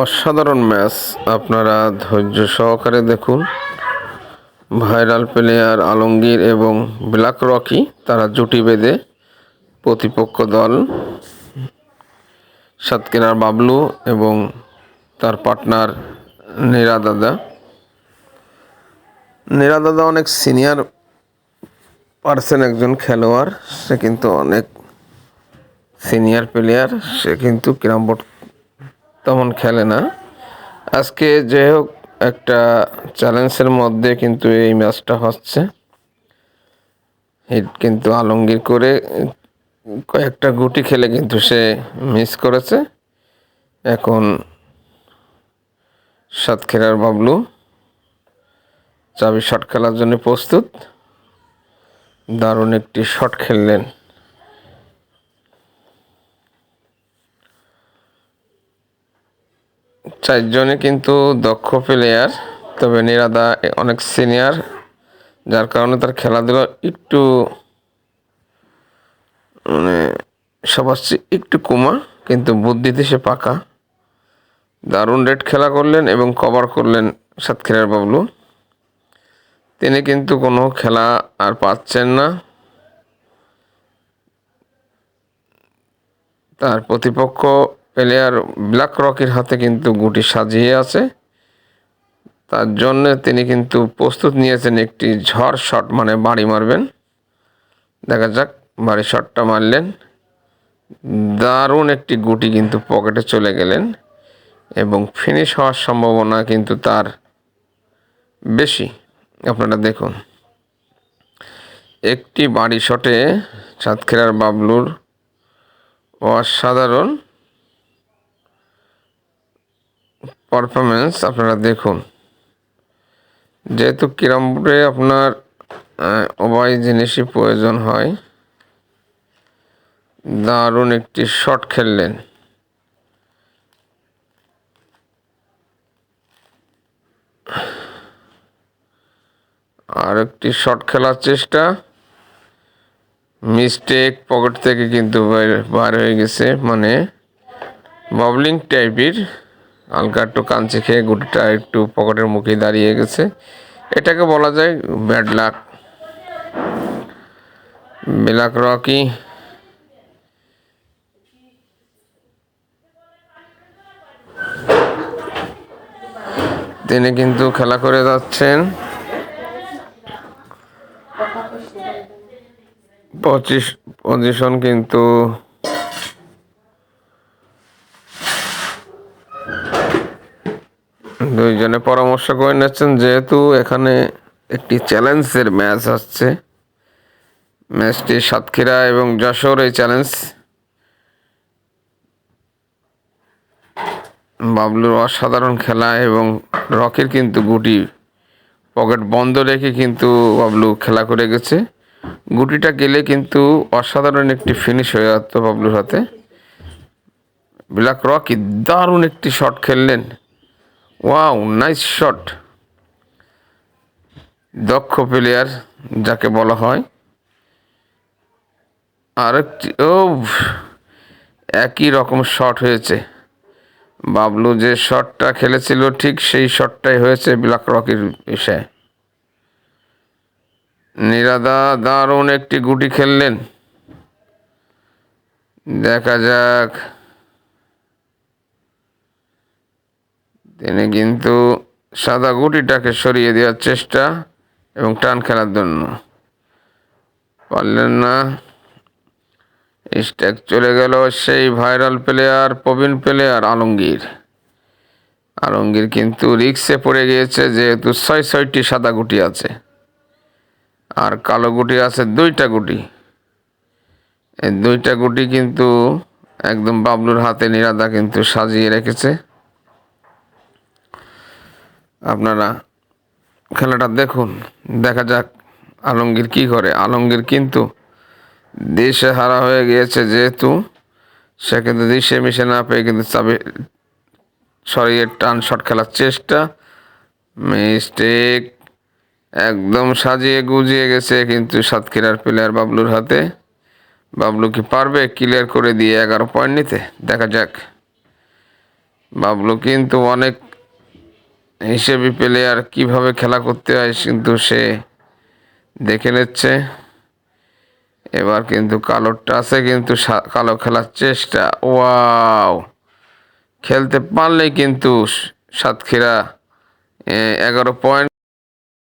অসাধারণ ম্যাচ। আপনারা ধৈর্য সহকারে দেখুন। ভাইরাল প্লেয়ার আলমগীর এবং ব্ল্যাক রকি, তারা জুটি বেঁধে প্রতিপক্ষ দল। সাতক্ষীরার বাবলু এবং তার পার্টনার নীরা দাদা। নীরা দাদা অনেক সিনিয়র পার্সন, একজন খেলোয়াড়। সে কিন্তু অনেক সিনিয়র প্লেয়ার। সে কিন্তু ক্যারাম বোর্ড তেমন খেলে না। আজকে যে হোক একটা চ্যালেঞ্জের মধ্যে কিন্তু এই ম্যাচটা হচ্ছে। হিট কিন্তু আলমগীর করে কয়েকটা গুটি খেলে কিন্তু সে মিস করেছে। এখন সাতক্ষীরার বাবলু। চাবি শট খেলার জন্য প্রস্তুত। দারুণ একটি শট খেললেন। চারজনে কিন্তু দক্ষ প্লেয়ার তবে নিরাদা অনেক সিনিয়র যার কারণে তার খেলাধুলা একটু মানে সবার চেয়ে একটু কমা, কিন্তু বুদ্ধিতে সে পাকা। দারুণ রেড খেলা করলেন এবং কভার করলেন সাতক্ষীরার বাবলু। তিনি কিন্তু কোনো খেলা আর পাচ্ছেন না। তার প্রতিপক্ষ প্লেয়ার ব্ল্যাক রকির হাতে কিন্তু গুটি সাজিয়ে আছে। তার জন্য তিনি কিন্তু প্রস্তুত নিয়েছেন একটি ঝড় শট মানে বাড়ি মারবেন। দেখা যাক, বাড়ি শটটা মারলেন। দারুণ একটি গুটি কিন্তু পকেটে চলে গেলেন এবং ফিনিশ হওয়ার সম্ভাবনা কিন্তু তার বেশি। আপনারা দেখুন। একটি বাড়ি শটে সাতক্ষীরার বাবলুর অসাধারণ পারফরমেন্স আপনারা দেখুন। যেহেতু ক্যারাম বোর্ডে আপনার উভয় জিনিসই প্রয়োজন হয়, দারুণ একটি শট খেললেন। আর একটি শট খেলার চেষ্টা মিস্টেক পকেট থেকে কিন্তু বাইরে- হয়ে গেছে মানে বাবলিং টাইপের হালকা একটু কাঞ্চি খেয়ে গুটিটা একটু পকেটের মুখে দাঁড়িয়ে গেছে। এটাকে বলা যায় ব্যাড লাক। Black Rocky. তিনি কিন্তু খেলা করে যাচ্ছেন। পঁচিশ পজিশন কিন্তু দুইজনে পরামর্শ করে নিচ্ছেন যেহেতু এখানে একটি চ্যালেঞ্জের ম্যাচ আসছে। ম্যাচটি সাতক্ষীরা এবং যশোর এই চ্যালেঞ্জ। বাবলুর অসাধারণ খেলা এবং রকির কিন্তু গুটি পকেট বন্ধ রেখে কিন্তু বাবলু খেলা করে গেছে। গুটিটা গেলে কিন্তু অসাধারণ একটি ফিনিশ হয়ে যেত বাবলুর হাতে। ব্ল্যাক রকি দারুণ একটি শট খেললেন। ওয়াও নাইস শট দক্ষ প্লেয়ার যাকে বলা হয়। আরেকটি ও একই রকম শট হয়েছে। বাবলু যে শটটা খেলেছিল, ঠিক সেই শটটাই হয়েছে ব্ল্যাক রকির বিষয়ে। নিরাদা দারুণ একটি গুটি খেললেন। দেখা যাক। তিনি কিন্তু সাদা গুটিটাকে সরিয়ে দেওয়ার চেষ্টা এবং টান খেলার জন্য। পারলেন না। স্ট্যাক চলে গেল সেই ভাইরাল প্লেয়ার, প্রবীণ প্লেয়ার আলমগীর। আলমগীর কিন্তু রিক্সে পড়ে গিয়েছে, যেহেতু ছয় ছয়টি সাদা গুটি আছে। আর কালো গুটি আছে দুইটা গুটি। এই দুইটা গুটি কিন্তু একদম বাবলুর হাতে নিরাদা কিন্তু সাজিয়ে রেখেছে। আপনারা খেলাটা দেখুন, দেখা যাক আলমগীর কি করে। আলমগীর কিন্তু দেশে হারা হয়ে গিয়েছে যেহেতু, সে কিন্তু দিশে মিশে না পেয়ে কিন্তু চাবি সরিয়ে টান শট খেলার চেষ্টা। মিস্টেক, একদম সাজিয়ে গুজিয়ে গেছে কিন্তু সাতক্ষীরার প্লেয়ার বাবলুর হাতে। বাবলু কি পারবে? ক্লিয়ার করে দিয়ে এগারো পয়েন্ট নিতে। দেখা যাক। বাবলু কিন্তু অনেক হিসেবে প্লেয়ার কীভাবে খেলা করতে হয় কিন্তু সে দেখে নিচ্ছে। এবার কিন্তু কালোটা আছে, কিন্তু কালো খেলার চেষ্টা। ওয়াও! খেলতে পারলেই কিন্তু সাতক্ষীরা এগারো পয়েন্ট